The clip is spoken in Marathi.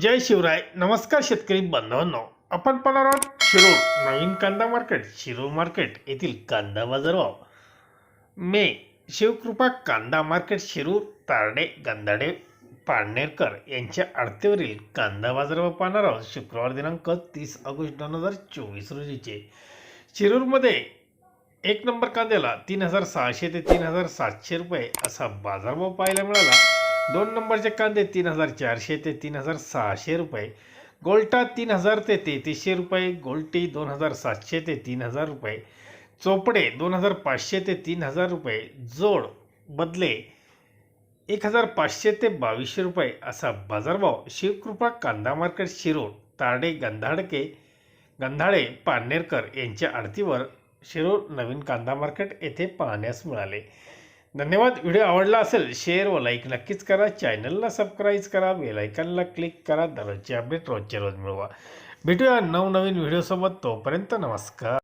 जय शिवराय. नमस्कार शेतकरी बांधवांनो. आपण पाहणार आहोत शिरूर नवीन कांदा मार्केट शिरूर मार्केट येथील कांदा बाजारभाव. मे शिवकृपा कांदा मार्केट शिरूर तारडे गंधाडे पाडणेरकर यांच्या आडतेवरील कांदा बाजारभाव पाहणार आहोत शुक्रवार दिनांक तीस ऑगस्ट दोन हजार चोवीस रोजीचे. शिरूरमध्ये एक नंबर कांद्याला तीन हजार सहाशे ते तीन हजार सातशे रुपये असा बाजारभाव पाहायला मिळाला. दोन नंबरचे कांदे तीन हजार चारशे ते तीन हजार सहाशे रुपये. गोल्टा तीन हजार ते तेहतीसशे रुपये. गोल्टी दोन हजार सातशे ते तीन हजार रुपये. चोपडे दोन हजार पाचशे ते तीन हजार रुपये. जोड बदले एक हजार पाचशे ते बावीसशे रुपये. असा बाजारभाव शिवकृपा कांदा मार्केट शिरोड तारडे गंधाडके गंधाळे पाडनेरकर यांच्या आडतीवर शिरोड नवीन कांदा मार्केट येथे पाहण्यास मिळाले. धन्यवाद. व्हिडिओ आवडला असेल शेअर व लाईक नक्कीच करा. चॅनलला सबस्क्राईब करा. बेलायकनला क्लिक करा. दररोजचे अपडेट रोजच्या रोज मिळवा. भेटूया नवनवीन व्हिडिओसोबत. तोपर्यंत नमस्कार.